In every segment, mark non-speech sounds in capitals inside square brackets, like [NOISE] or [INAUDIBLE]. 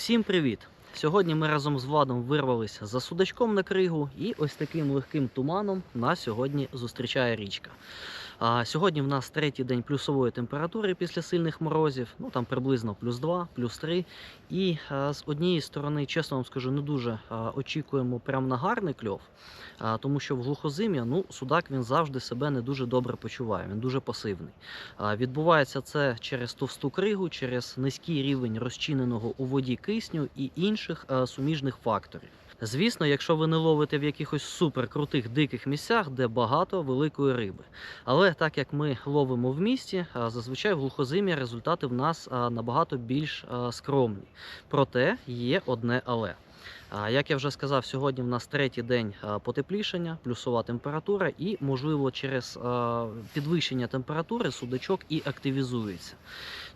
Всім привіт! Сьогодні ми разом з Владом вирвалися за судачком на кригу, і ось таким легким туманом нас сьогодні зустрічає річка. А сьогодні в нас третій день плюсової температури після сильних морозів, ну там приблизно плюс 2, плюс 3. І а, з однієї сторони, чесно вам скажу, не дуже а, очікуємо прям на гарний кльов, а, тому що в глухозим'я ну, судак він завжди себе не дуже добре почуває, він дуже пасивний. Відбувається це через товсту кригу, через низький рівень розчиненого у воді кисню і інших е, суміжних факторів. Звісно, якщо ви не ловите в якихось суперкрутих диких місцях, де багато великої риби. Але так як ми ловимо в місті, зазвичай в глухозимі результати в нас набагато більш скромні. Проте є одне але. Як я вже сказав, сьогодні в нас третій день а, потеплішання, плюсова температура, і, можливо, через підвищення температури судачок і активізується.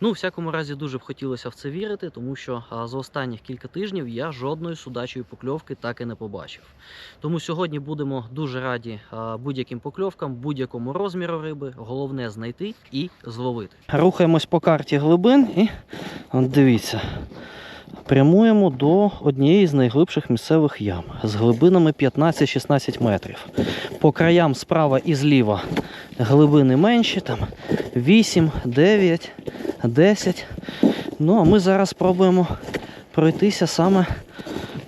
Ну, у всякому разі, дуже б хотілося в це вірити, тому що за останніх кілька тижнів я жодної судачої покльовки так і не побачив. Тому сьогодні будемо дуже раді будь-яким покльовкам, будь-якому розміру риби. Головне знайти і зловити. Рухаємось по карті глибин і от дивіться. Прямуємо до однієї з найглибших місцевих ям з глибинами 15-16 метрів. По краям справа і зліва глибини менші, там 8, 9, 10. Ну, а ми зараз спробуємо пройтися саме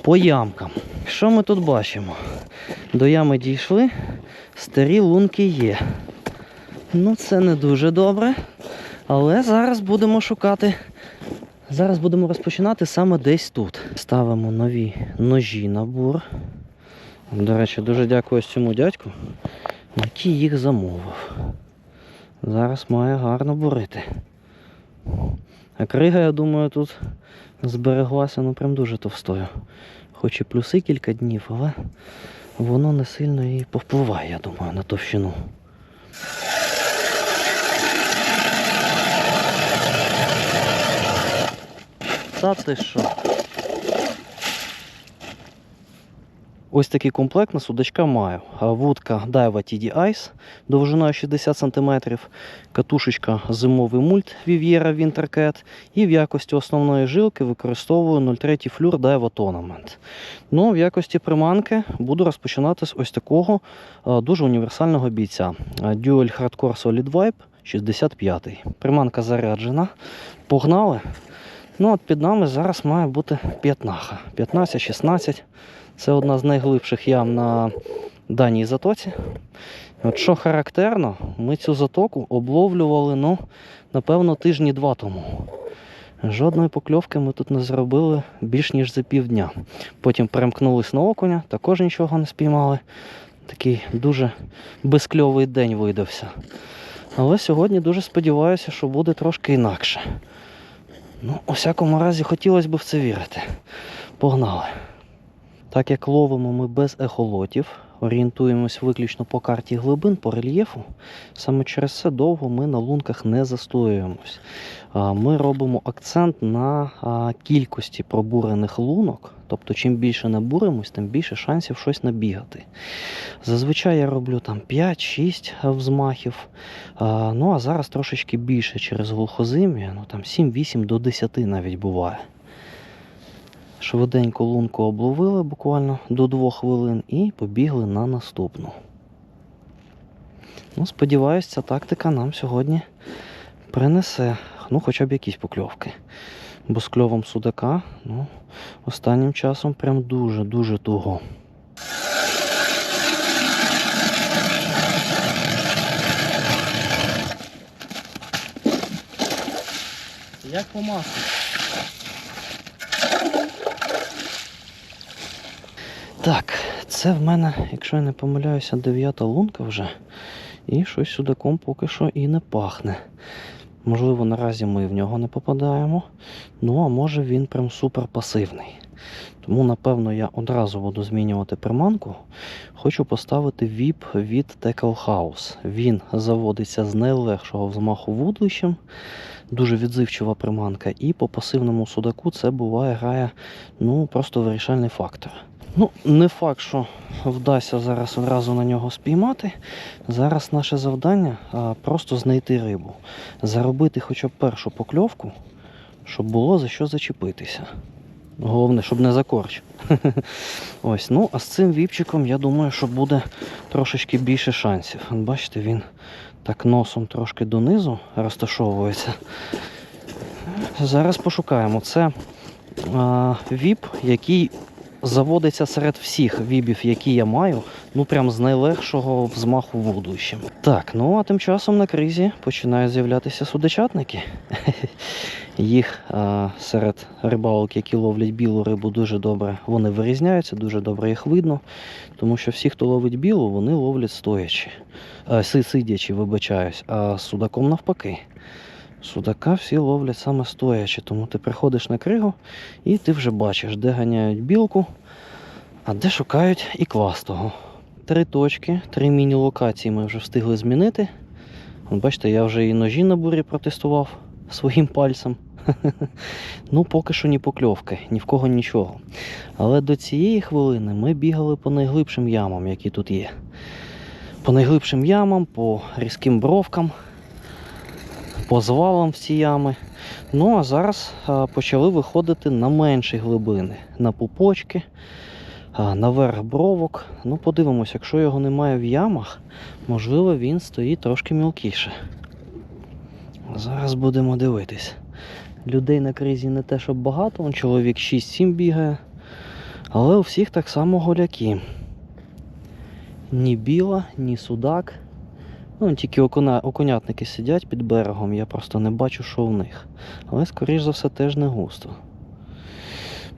по ямкам. Що ми тут бачимо? До ями дійшли, старі лунки є. Ну, це не дуже добре. Але зараз будемо шукати Зараз будемо розпочинати саме десь тут. Ставимо нові ножі на бур. До речі, дуже дякую цьому дядьку, який їх замовив. Зараз має гарно бурити. А крига, я думаю, тут збереглася ну прям дуже товстою. Хоч і плюси кілька днів, але воно не сильно і повпливає, я думаю, на товщину. Та ти що? Ось такий комплект на судачка маю. Вудка Daiwa TD Ice довжиною 60 см, катушечка зимовий мульт Viviera Wintercat і в якості основної жилки використовую 03 флюр Daiwa Tournament. Ну, в якості приманки буду розпочинати з ось такого дуже універсального бійця. Dual Hardcore Solid Vibe 65. Приманка заряджена. Погнали. Ну, от під нами зараз має бути п'ятнаха. 15-16. Це одна з найглибших ям на даній затоці. От що характерно, ми цю затоку обловлювали, ну, напевно, тижні два тому. Жодної покльовки ми тут не зробили більш ніж за півдня. Потім перемкнулись на окуня, також нічого не спіймали. Такий дуже безкльовий день видався. Але сьогодні дуже сподіваюся, що буде трошки інакше. Ну, у всякому разі, хотілося б в це вірити. Погнали. Так як ловимо ми без ехолотів, орієнтуємось виключно по карті глибин, по рельєфу, саме через це довго ми на лунках не застоюємось. Ми робимо акцент на кількості пробурених лунок. Тобто, чим більше набуримось, тим більше шансів щось набігати. Зазвичай я роблю там 5-6 взмахів. Ну а зараз трошечки більше через глухозим'я, ну там 7-8 до 10 навіть буває. Швиденько лунку обловили буквально до 2 хвилин і побігли на наступну. Ну, сподіваюсь, ця тактика нам сьогодні принесе ну, хоча б якісь покльовки. Бо з кльовом судака ну, останнім часом прям дуже-дуже туго. Як по маслу. Так, це в мене, якщо я не помиляюся, дев'ята лунка вже. І щось судаком поки що і не пахне. Можливо, наразі ми в нього не попадаємо. Ну, а може він прям супер пасивний. Тому, напевно, я одразу буду змінювати приманку. Хочу поставити VIP від Tackle House. Він заводиться з найлегшого взмаху вудлищем. Дуже відзивчива приманка. І по пасивному судаку це буває грає ну, просто вирішальний фактор. Ну, не факт, що вдасться зараз одразу на нього спіймати. Зараз наше завдання просто знайти рибу, заробити хоча б першу покльовку, щоб було за що зачепитися. Головне, щоб не закорч. [LAUGHS] Ось, ну, а з цим віпчиком, я думаю, що буде трошечки більше шансів. Бачите, він так носом трошки донизу розташовується. Зараз пошукаємо. Це віп, який заводиться серед всіх вібів, які я маю, ну прям з найлегшого взмаху вудущим. Так, ну а тим часом на кризі починають з'являтися судочатники. [LAUGHS] Їх а, серед рибалок, які ловлять білу рибу, дуже добре вони вирізняються, дуже добре їх видно. Тому що всі, хто ловить білу, вони ловлять стоячи. А, сидячи, вибачаюсь, а судаком навпаки. Судака всі ловлять саме стоячи, тому ти приходиш на кригу і ти вже бачиш, де ганяють білку, а де шукають і квастого. Три точки, три міні-локації ми вже встигли змінити. От Бачите, я вже і ножі на бурі протестував своїм пальцем. [LAUGHS] Ну, поки що ні покльовки, ні в кого нічого. Але до цієї хвилини ми бігали по найглибшим ямам, які тут є. По найглибшим ямам, по різким бровкам, по звалам в ці ями. Ну а зараз почали виходити на менші глибини, на пупочки, наверх бровок. Ну, подивимось, якщо його немає в ямах, можливо він стоїть трошки мілкіше. Зараз будемо дивитись. Людей на кризі не те, щоб багато, он чоловік 6-7 бігає, але у всіх так само голяки. Ні біла, ні судак. Ну, тільки окуна... окунятники сидять під берегом, я просто не бачу, що в них. Але, скоріш за все, теж не густо.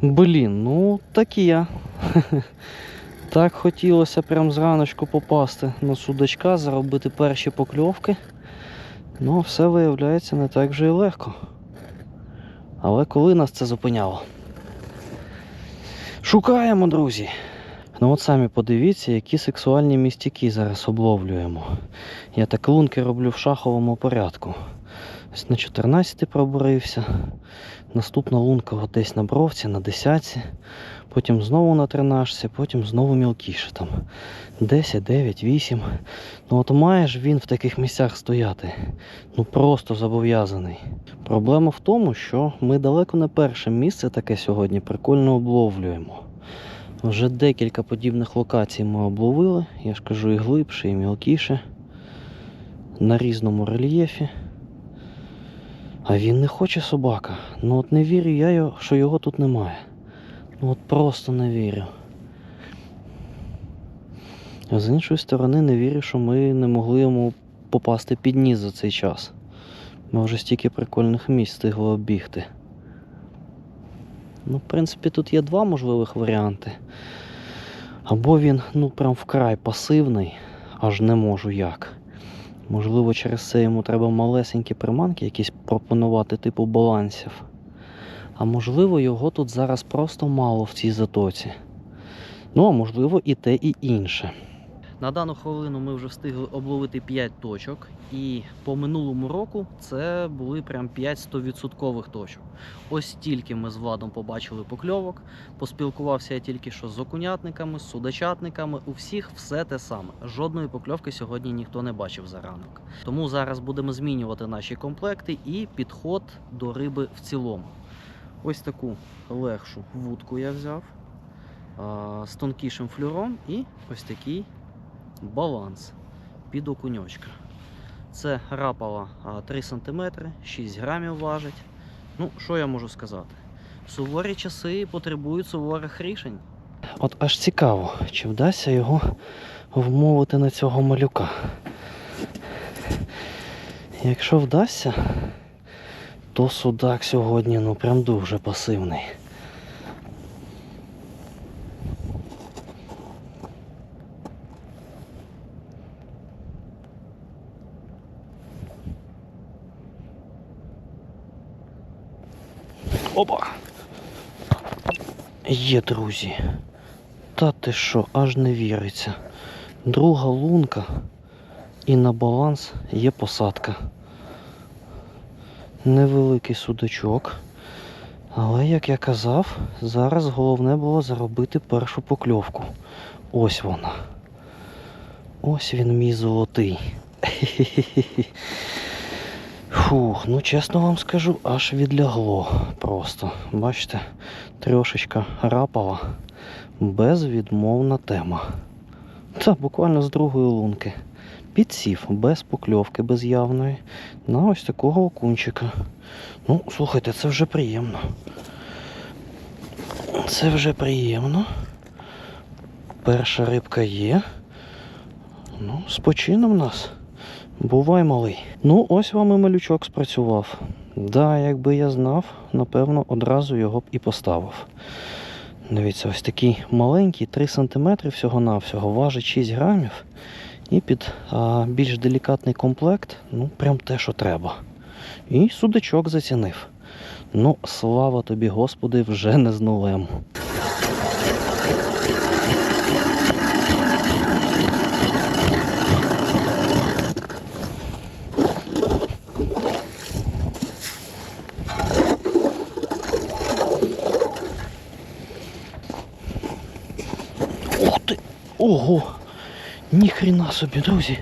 Блін, ну так і я. [LAUGHS] Так хотілося прям зраночку попасти на судачка, заробити перші покльовки. Ну, все виявляється не так вже і легко. Але коли нас це зупиняло? Шукаємо, друзі. Ну от самі подивіться, які сексуальні містяки зараз обловлюємо. Я так лунки роблю в шаховому порядку. Ось на 14 пробурився. Наступна лунка десь на бровці, на 10. Потім знову на 13, потім знову мілкіше. Там 10, 9, 8. Ну от має ж він в таких місцях стояти. Ну просто зобов'язаний. Проблема в тому, що ми далеко не перше місце таке сьогодні прикольно обловлюємо. Вже декілька подібних локацій ми обловили, я ж кажу, і глибше, і мілкіше, на різному рельєфі. А він не хоче собака. Ну от не вірю я, що його тут немає. Ну от просто не вірю. А з іншої сторони, не вірю, що ми не могли йому попасти під ніс за цей час. Ми вже стільки прикольних місць встигли оббігти. Ну, в принципі, тут є два можливих варіанти. Або він, ну, прям вкрай пасивний, аж не можу як. Можливо, через це йому треба малесенькі приманки якісь пропонувати, типу балансів. А можливо, його тут зараз просто мало в цій затоці. Ну, а можливо, і те, і інше. На дану хвилину ми вже встигли обловити 5 точок, і по минулому року це були прям 5 100% точок. Ось тільки ми з Владом побачили покльовок. Поспілкувався я тільки що з окунятниками, з судачатниками. У всіх все те саме. Жодної покльовки сьогодні ніхто не бачив за ранок. Тому зараз будемо змінювати наші комплекти і підход до риби в цілому. Ось таку легшу вудку я взяв з тонкішим флюром і ось такий баланс під окуньочка. Це рапала 3 см, 6 грамів важить. Ну, що я можу сказати? Суворі часи потребують суворих рішень. От аж цікаво, чи вдасться його вмовити на цього малюка. Якщо вдасться, то судак сьогодні ну прям дуже пасивний. Є, друзі. Та ти що, аж не віриться. Друга лунка і на баланс є посадка. Невеликий судачок. Але, як я казав, зараз головне було заробити першу покльовку. Ось вона. Ось він мій золотий. Фух. [LAUGHS] Фух, ну чесно вам скажу, аж відлягло просто. Бачите, трошечка рапала. Безвідмовна тема. Та буквально з другої лунки. Підсів без покльовки, без явної. На ось такого окунчика. Ну, слухайте, це вже приємно. Це вже приємно. Перша рибка є. Ну, спочином нас. Бувай малий. Ну, ось вам і малючок спрацював. Да, якби я знав, напевно, одразу його б і поставив. Дивіться, ось такий маленький, 3 см всього-навсього, важить 6 грамів. І під а, більш делікатний комплект, ну, прям те, що треба. І судачок зацінив. Ну, слава тобі, Господи, вже не з нулем. Ух ти! Ого! Ніхрена собі, друзі.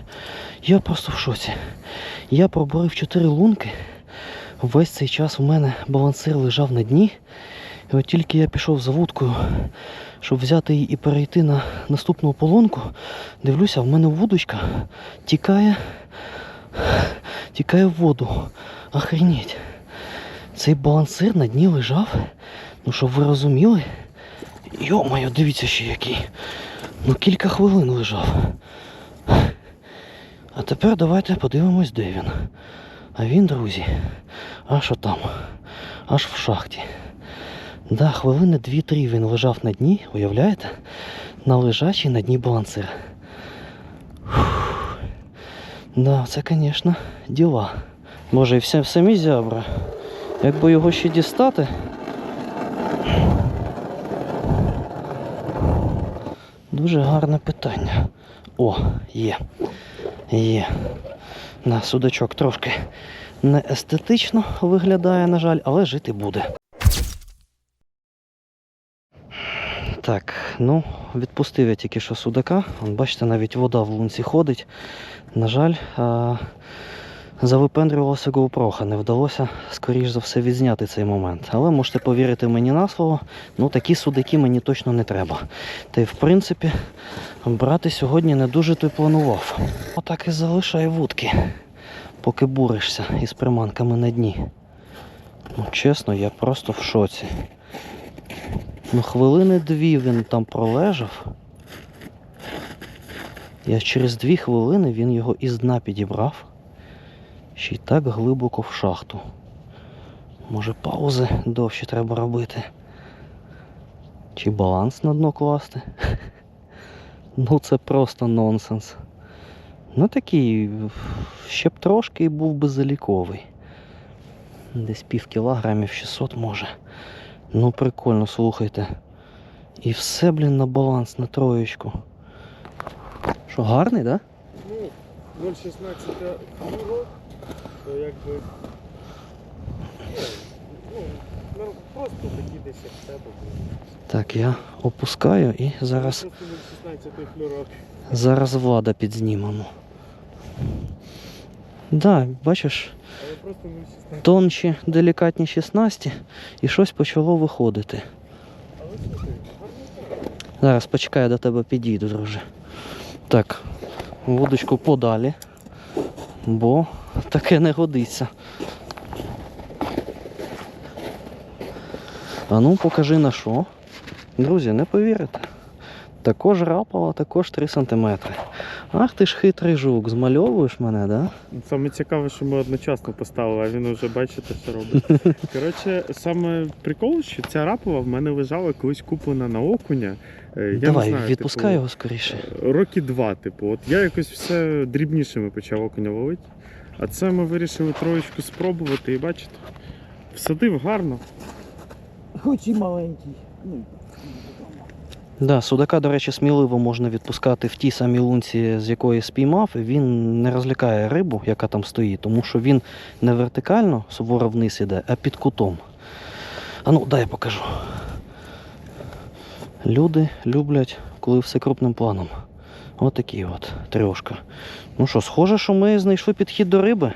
Я просто в шоці. Я пробурив 4 лунки. Весь цей час у мене балансир лежав на дні. І от тільки я пішов за вудкою, щоб взяти її і перейти на наступну полонку, дивлюся, в мене вудочка тікає, тікає в воду. Охренеть. Цей балансир на дні лежав. Ну, щоб ви розуміли. Йо-моє, дивіться ще який. Ну кілька хвилин лежав. А тепер давайте подивимось, де він. А він, друзі, аж отам, аж в шахті. Да, хвилини 2-3 він лежав на дні, уявляєте? На лежачий на дні балансир. Фух. Да, це, звісно, діла. Може, і все в самі зябра. Якби його ще дістати. Дуже гарне питання. О, є. Є. На судачок трошки не естетично виглядає, на жаль, але жити буде. Так, ну, відпустив я тільки що судака. Бачите, навіть вода в лунці ходить. На жаль, завипендрювалося GoPro, не вдалося, скоріш за все, відзняти цей момент. Але можете повірити мені на слово, ну такі судаки мені точно не треба. Та й в принципі, брати сьогодні не дуже то й планував. Отак і залишай вудки, поки буришся із приманками на дні. Ну, чесно, я просто в шоці. Ну, хвилини дві він там пролежав. Я через дві хвилини він його із дна підібрав. Ще й так глибоко в шахту. Може паузи довші треба робити. Чи баланс на дно класти? [LAUGHS] Ну це просто нонсенс. Ну такий, ще б трошки був би заліковий. Десь пів кілограмів 600 може. Ну прикольно, слухайте. І все, блін, на баланс, на троєчку. Що, гарний, так? Да? Ну, 0,16 фігурок, то якби. Ну, ну, просто такі десь як в тебе. були. Так, я опускаю і зараз, Просто 0,16 флюрок. зараз влада підзнімемо. Да, бачиш, Але просто 0,16. тонші, делікатні 16 і щось почало виходити. Але слухай, гарно. Зараз почекай, я до тебе підійду, друже. Так, вудочку подалі, бо таке не годиться. А ну покажи на що. Друзі, не повірите. Також рапала, також 3 см. Ах ти ж хитрий жук, змальовуєш мене, да? Саме цікаве, що ми одночасно поставили, а він вже бачите, що робить. [LAUGHS] Коротше, саме прикол, що ця рапова в мене лежала колись куплена на окуня. Е, Я Давай, не знаю, відпускай типу, його скоріше. Роки два, типу. От я якось все дрібнішими почав окуня ловити. А це ми вирішили троєчку спробувати і бачите, всадив гарно. Хоч і маленький. Ну, Да, судака, до речі, сміливо можна відпускати в тій самій лунці, з якої спіймав. і Він не розлякає рибу, яка там стоїть, тому що він не вертикально суворо вниз іде, а під кутом. А ну, дай я покажу. Люди люблять, коли все крупним планом. Отакий от трьошка. Ну що, схоже, що ми знайшли підхід до риби.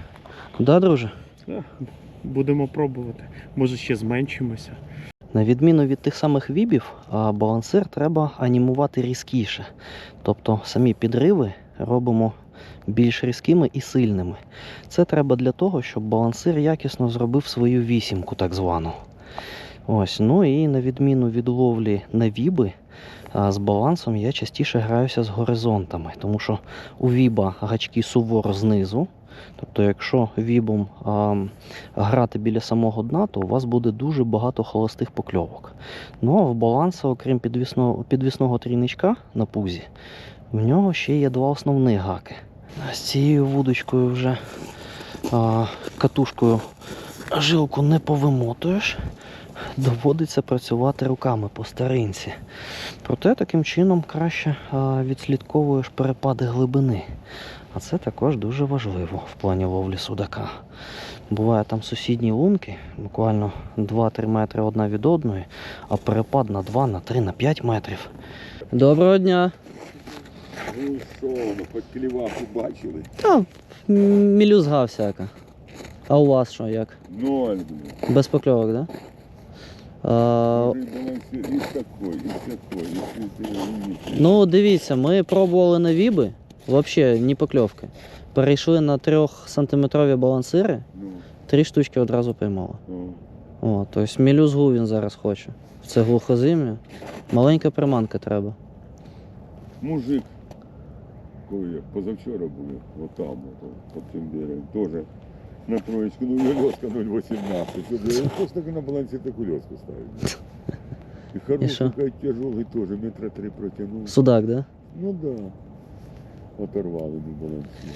Да, друже? е, будемо пробувати. Може ще зменшимося. На відміну від тих самих вібів, балансир треба анімувати різкіше. Тобто самі підриви робимо більш різкими і сильними. Це треба для того, щоб балансир якісно зробив свою вісімку, так звану. Ось, ну і на відміну від ловлі на віби, з балансом я частіше граюся з горизонтами, тому що у віба гачки суворо знизу. Тобто, якщо вібом а, грати біля самого дна, то у вас буде дуже багато холостих покльовок. Ну а в баланса, окрім підвісного, підвісного трійничка на пузі, в нього ще є два основні гаки. З цією вудочкою вже а, катушкою жилку не повимотуєш. Доводиться працювати руками по старинці. Проте таким чином краще відслідковуєш перепади глибини. А це також дуже важливо в плані ловлі судака. Буває там сусідні лунки, буквально 2-3 метри одна від одної, а перепад на 2, на 3, на 5 метрів. Доброго дня. Ну що, ну хоч бачили? Та мілюзга всяка. А у вас що як? Ноль. Без покльовок, да? Ну, дивіться, ми пробували на віби, взагалі ні покльовки. Перейшли на 3-сантиметрові балансири, Ну, три штучки одразу поймали. О, тобто мілюзгу він зараз хоче. Це глухозим'я. Маленька приманка треба. Мужик, коли позавчора був, отам, ото, під цим деревом, теж на троечку, ну льоска 0,18. Я просто на балансі таку леску ставить. Що? хороший, такий тяжелий теж, метра три протягнув. Судак, да? Ну да. Оторвали на балансі.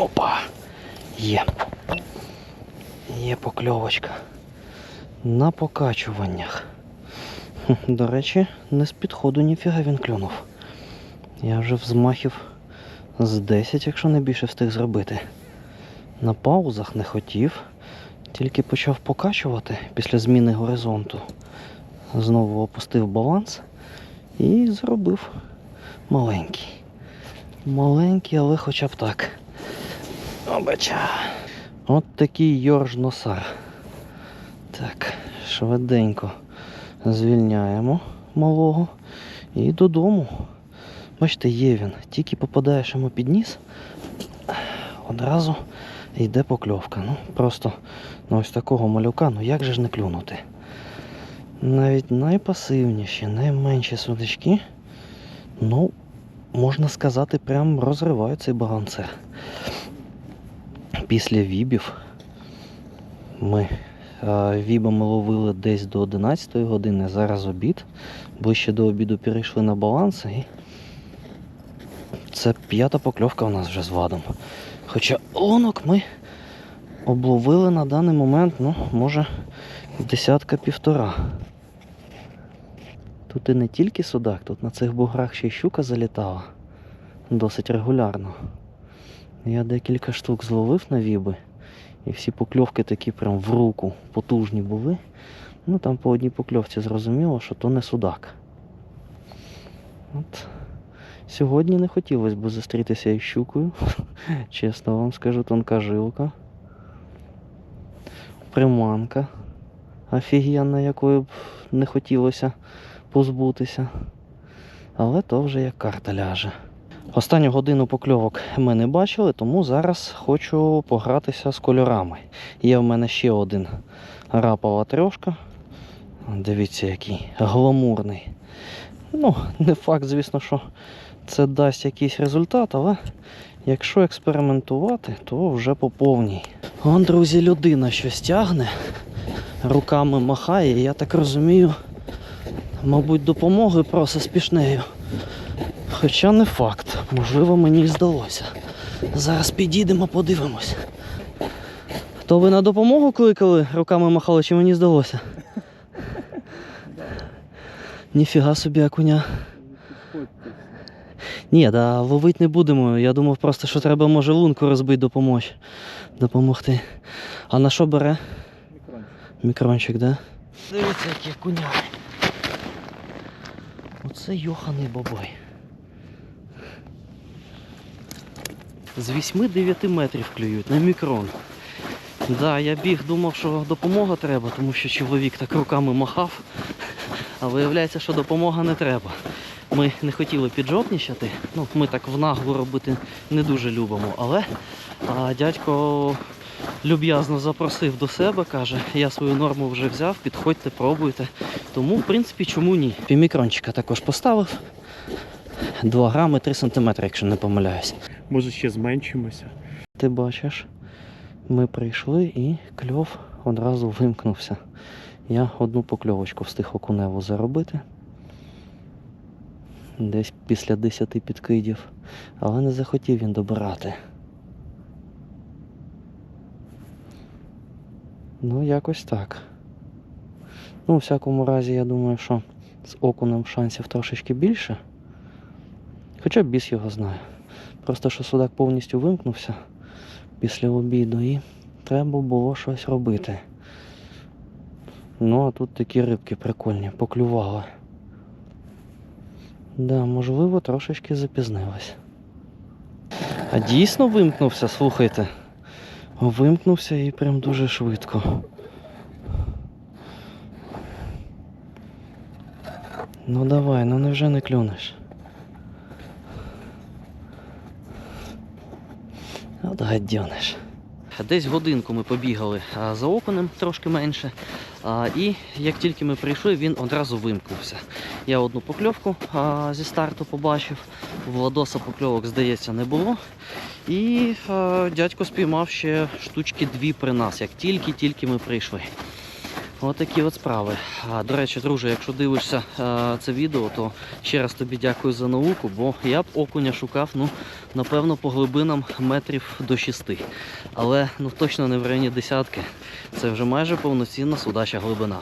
Опа! Є. Є покльовочка. На покачуваннях. До речі, не з підходу ніфіга він клюнув. Я вже взмахів з 10, якщо не більше встиг зробити. На паузах не хотів, тільки почав покачувати після зміни горизонту. Знову опустив баланс і зробив маленький. Маленький, але хоча б так. Обача. От такий Йорж Носар. Так, швиденько звільняємо малого і додому. Бачите, є він. Тільки попадаєш йому під ніс, одразу йде покльовка. Ну, просто на ось такого малюка, ну як же ж не клюнути? Навіть найпасивніші, найменші судачки, ну, можна сказати, прям розривають цей балансир. Після вібів ми е, вібами ловили десь до 11 години, зараз обід. Ближче до обіду перейшли на баланс і це п'ята покльовка у нас вже з вадом. Хоча лунок ми обловили на даний момент, ну, може, десятка півтора. Тут і не тільки судак, тут на цих буграх ще й щука залітала досить регулярно. Я декілька штук зловив на віби, і всі покльовки такі прям в руку потужні були. Ну там по одній покльовці зрозуміло, що то не судак. От. Сьогодні не хотілося б зустрітися із щукою. [LAUGHS] Чесно вам скажу, тонка жилка. Приманка. Офігенна, якої б не хотілося позбутися. Але то вже як карта ляже. Останню годину покльовок ми не бачили, тому зараз хочу погратися з кольорами. Є в мене ще один рапова трьошка. Дивіться, який гламурний. Ну, не факт, звісно, що це дасть якийсь результат, але якщо експериментувати, то вже по повній. Вон, друзі, людина щось тягне, руками махає, я так розумію, мабуть, допомоги просить спішнею. Хоча не факт, можливо, мені здалося. Зараз підійдемо, подивимось. То ви на допомогу кликали, руками махали, чи мені здалося? Ніфіга собі, акуня. Ні, да, ловити не будемо. Я думав просто, що треба може лунку розбити, допомогти. Допомогти. А на що бере? Мікрончик, да? Дивіться, які куняри. Оце йоханий бабай. З 8-9 метрів клюють на мікрон. Да, я біг, думав, що допомога треба, тому що чоловік так руками махав. А виявляється, що допомога не треба. Ми не хотіли піджопнічати. Ну, ми так в наглу робити не дуже любимо. Але а, дядько люб'язно запросив до себе, каже, я свою норму вже взяв, підходьте, пробуйте. Тому, в принципі, чому ні? Півмікрончика також поставив. 2 грами 3 сантиметри, якщо не помиляюсь. Може ще зменшимося. Ти бачиш, ми прийшли і кльов одразу вимкнувся. Я одну покльовочку встиг окуневу заробити. Десь після 10 підкидів, але не захотів він добирати. Ну, якось так. Ну, у всякому разі, я думаю, що з окунем шансів трошечки більше. Хоча біс його знає. Просто що судак повністю вимкнувся після обіду і треба було щось робити. Ну, а тут такі рибки прикольні, поклювали. Да, можливо, трошечки запізнилась. А дійсно вимкнувся, слухайте. Вимкнувся і прям дуже швидко. Ну давай, ну невже не клюнеш? От гадьониш. Десь годинку ми побігали за оконем, трошки менше. І як тільки ми прийшли, він одразу вимкнувся. Я одну покльовку зі старту побачив. Владоса покльовок, здається, не було. І дядько спіймав ще штучки дві при нас, як тільки-тільки ми прийшли. Отакі от справи. До речі, друже, якщо дивишся а, це відео, то ще раз тобі дякую за науку, бо я б окуня шукав, ну, напевно, по глибинам метрів до 6. Але ну точно не в районі десятки. Це вже майже повноцінна судача глибина.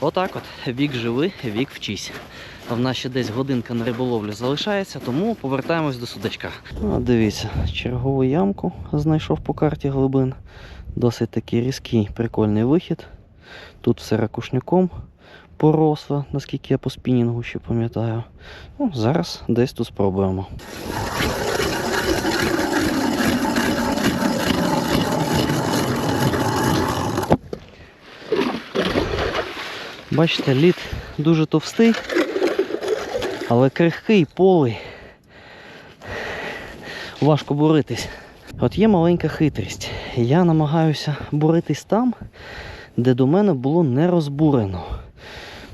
Отак от, вік живи, вік вчись. А в нас ще десь годинка на риболовлю залишається, тому повертаємось до судачка. Дивіться, чергову ямку знайшов по карті глибин. Досить такий різкий, прикольний вихід. Тут все ракушняком поросло, наскільки я по спінінгу ще пам'ятаю. Ну, зараз десь тут спробуємо. Бачите, лід дуже товстий, але крихкий, полий. Важко боритись. От є маленька хитрість. Я намагаюся боритись там, де до мене було не розбурено.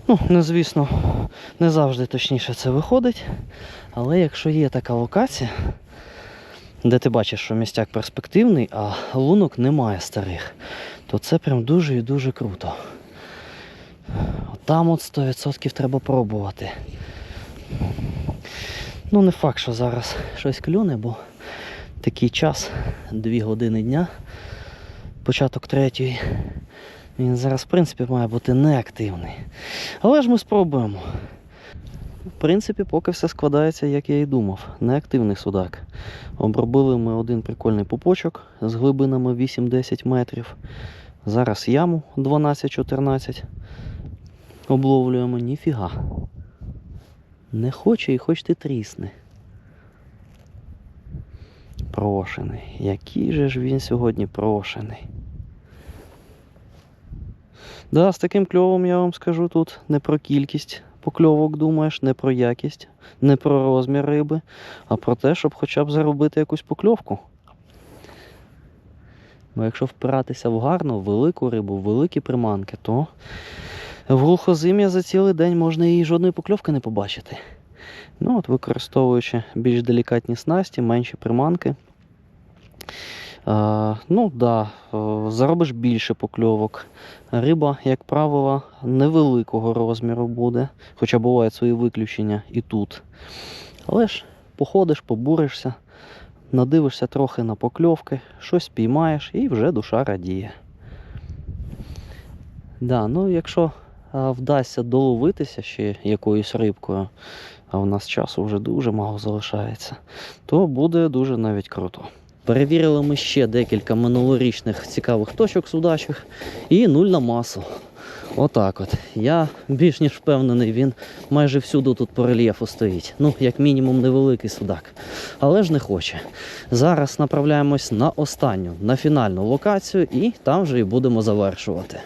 Ну, не звісно, не завжди точніше це виходить. Але якщо є така локація, де ти бачиш, що містяк перспективний, а лунок немає старих, то це прям дуже і дуже круто. Там от 100% треба пробувати. Ну, не факт, що зараз щось клюне, бо такий час, 2 години дня, початок третьої. Він зараз, в принципі, має бути неактивний. Але ж ми спробуємо. В принципі, поки все складається, як я і думав. Неактивний судак. Обробили ми один прикольний пупочок з глибинами 8-10 метрів. Зараз яму 12-14. Обловлюємо ніфіга. Не хоче і хоч ти трісни. Прошений. Який же ж він сьогодні прошений. Да, з таким кльовом я вам скажу тут не про кількість покльовок думаєш, не про якість, не про розмір риби, а про те, щоб хоча б заробити якусь покльовку. Бо якщо впиратися в гарну, велику рибу, великі приманки, то в глухозим'я за цілий день можна і жодної покльовки не побачити. Ну, от використовуючи більш делікатні снасті, менші приманки. Ну да, е, заробиш більше покльовок. Риба, як правило, невеликого розміру буде, хоча бувають свої виключення і тут. Але ж походиш, побуришся, надивишся трохи на покльовки, щось піймаєш і вже душа радіє. Да, ну якщо вдасться доловитися ще якоюсь рибкою, а у нас часу вже дуже мало залишається, то буде дуже навіть круто. Перевірили ми ще декілька минулорічних цікавих точок судачих і нуль на масу. Отак от. Я більш ніж впевнений, він майже всюди тут по рельєфу стоїть. Ну, як мінімум, невеликий судак. Але ж не хоче. Зараз направляємось на останню, на фінальну локацію, і там вже і будемо завершувати.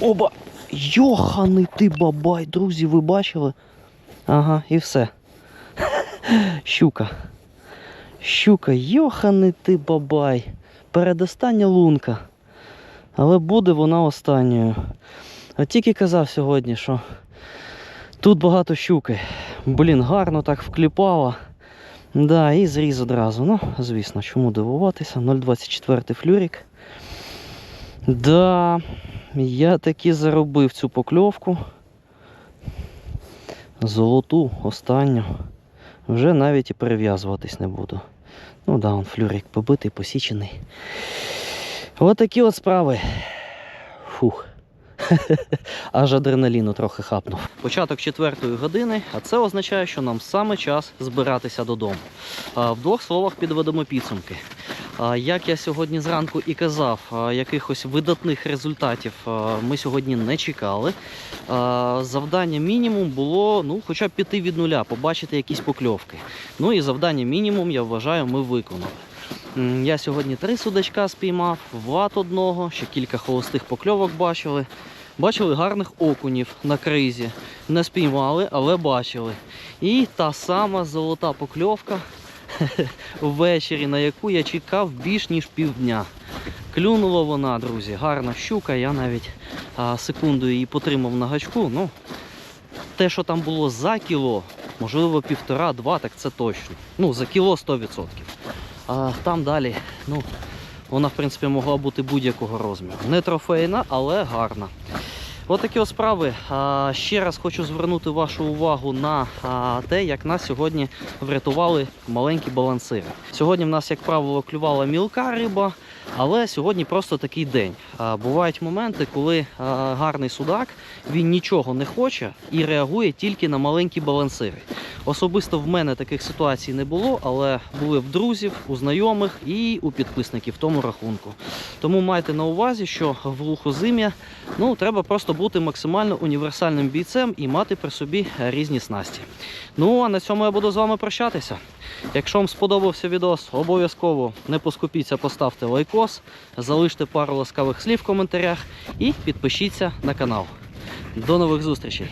Оба! Йоханий ти бабай, друзі, ви бачили? Ага, і все. [LAUGHS] Щука. Щука, йоханий ти бабай. Передостання лунка. Але буде вона останньою. От тільки казав сьогодні, що тут багато щуки. Блін, гарно так вкліпала. Да, і зріз одразу. Ну, звісно, чому дивуватися? 0,24 флюрик. Да, я таки заробив цю покльовку. Золоту, останню. Вже навіть і перев'язуватись не буду. Ну да, он флюрик побитий, посічений. От такі от справи. Фух. [LAUGHS] Аж адреналіну трохи хапнув. Початок четвертої години, а це означає, що нам саме час збиратися додому. В двох словах підведемо підсумки. Як я сьогодні зранку і казав, якихось видатних результатів ми сьогодні не чекали. Завдання мінімум було ну, хоча б піти від нуля, побачити якісь покльовки. Ну і завдання мінімум, я вважаю, ми виконали. Я сьогодні три судачка спіймав, ват одного, ще кілька холостих покльовок бачили. Бачили гарних окунів на кризі. Не спіймали, але бачили. І та сама золота покльовка [LAUGHS] ввечері, на яку я чекав більш ніж півдня. Клюнула вона, друзі, гарна щука. Я навіть а, секунду її потримав на гачку. Ну, те, що там було за кіло, можливо, півтора-два, так це точно. Ну, за кіло 100%. А там далі, ну, вона, в принципі, могла бути будь-якого розміру. Не трофейна, але гарна. От такі от справи. Ще раз хочу звернути вашу увагу на те, як нас сьогодні врятували маленькі балансири. Сьогодні в нас, як правило, клювала мілка риба, але сьогодні просто такий день. Бувають моменти, коли гарний судак він нічого не хоче і реагує тільки на маленькі балансири. Особисто в мене таких ситуацій не було, але були в друзів, у знайомих і у підписників тому рахунку. Тому майте на увазі, що в глухозим'я ну, треба просто бути максимально універсальним бійцем і мати при собі різні снасті. Ну а на цьому я буду з вами прощатися. Якщо вам сподобався відос, обов'язково не поскупіться, поставте лайкос, залиште пару ласкавих слів в коментарях і підпишіться на канал. До нових зустрічей!